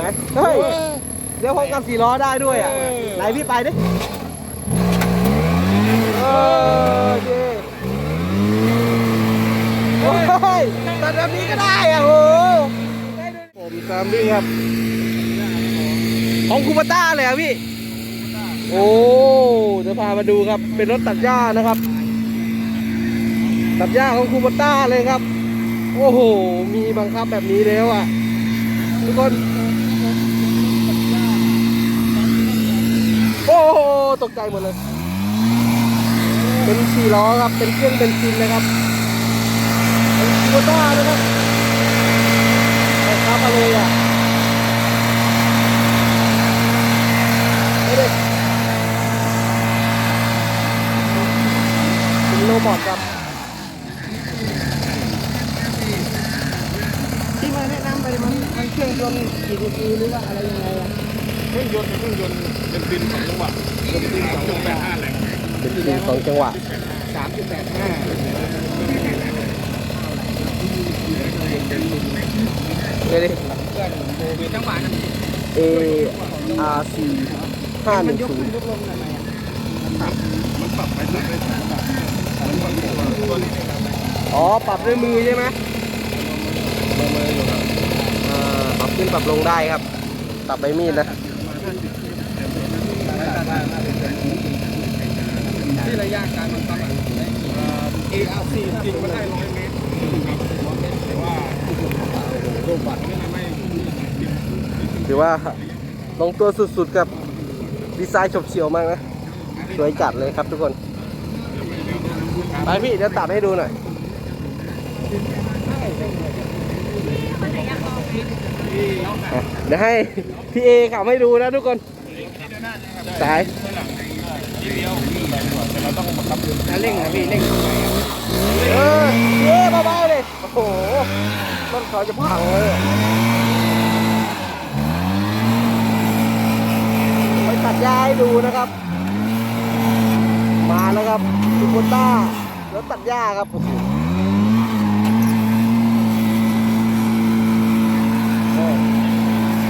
ไหนเฮ้ยเดี๋ยวพร้อมกับสี่ล้อได้ด้วยอะไหนพี่ไปดิเออโอเคโอ้ยแต่แบบนี้ก็ได้อะโหผมแซมบี้ครับของคูปต้าเลยอะพี่ โอ้เดี๋ยวพามาดูครับ เป็นรถตัดหญ้านะครับ ตัดหญ้าของคูปต้าเลยครับ โอ้โห มีบังคับแบบนี้แล้วอะ ทุกคน โอ้โห ตกใจหมดเลย เป็นสี่ล้อครับ เป็นเครื่องเบนซินนะครับเป็นคูปต้านะครับบังคับมาเลยอะไม่ได้เป็นโรบอทครับที่มาแนะนำไปมันมันเครื่องยนต์กี่ซีหรือว่าอะไรยังไงอะ เครื่องยนต์เครื่องยนต์เป็นดินสองจังหวะเป็นดินสองจุดแปดห้าแรงเป็นซีสองจังหวะสามจุดแปดห้าเดี๋ยวดิมีจังหวะนะ A R C ห้าหนึ่งศูนย์มันปรับไปปรับไปสามบาทมันปรับตัวนี้อ๋อ ปรับด้วยมือใช่ไหมอ่าปรับขึ้นปรับลงได้ครับ ปรับใบมีดนะ ที่ระ ยะการมันปรับเออาร์ซีจริงมันได้ร้อยเมตรแต่ว่าโรบัตนี่ไม่ถือว่าลงตัวสุดๆกับดีไซน์ฉบเฉียวมากนะ สวยจัดเลยครับทุกคน ไปพี่เดี๋ยวตัดให้ดูหน่อยเดี๋ยวให้พี่เอขับให้ดูนะทุกคนสาย แต่เราต้องบังคับเดินเร่งนะพี่เร่งเออเย้เบาๆเลยโอ้โหรถเขาจะพังเลยไปตัดยาให้ดูนะครับ มาแล้วครับซูโบต้ารถตัดหญ้าครับ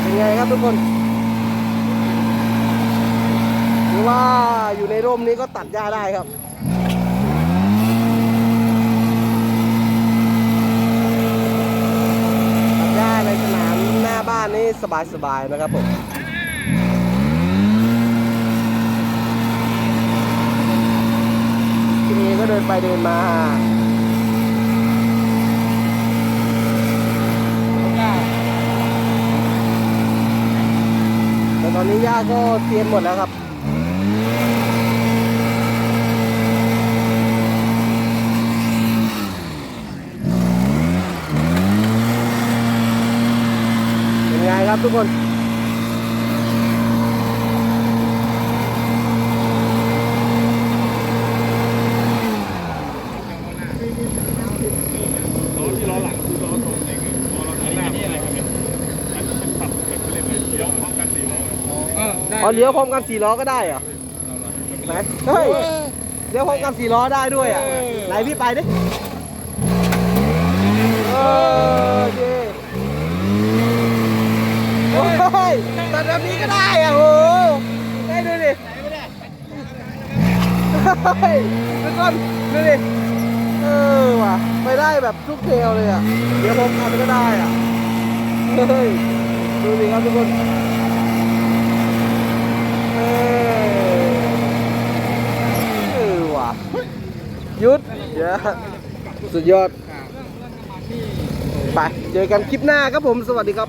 เป็นไงครับทุกคนห รือว่าอยู่ในร่มนี้ก็ตัดหญ้าได้ครับตัดหญ้าในสนามหน้าบ้านนี่สบายๆนะครับผมทีนี้ก็เดินไปเดินมาแต่ตอนนี้ย่าก็เตรียมหมดแล้วครับ เป็นไง ครับทุกคนอที่ล้อหลังคือล้อตรงเองล้อหน้านี่อะไรครับเนี่ยมันมันปรับแบบเล่นเลยเลี้ยวพร้อมกันสี่ล้อเออได้อ๋อเลี้ยวพร้อมกันสี่ล้อก็ได้เหรอไหนเฮ้ยเลี้ยวพร้อมกันสี่ล้อได้ด้วยอะไหนพี่ไปดิเออ โอ้ยแต่แบบนี้ก็ได้อะโหได้ดูดิเฮ้ยทุกคนดูดิ เออว่ะ ไปได้แบบทุกเทลเลยอะ เดี๋ยวพร้อมกันก็ได้อะ เฮ้ย ดูดิครับทุกคนเออเออว่ะหยุดเดี๋ยวสุดยอด ไป เจอกันคลิปหน้าครับผม สวัสดีครับ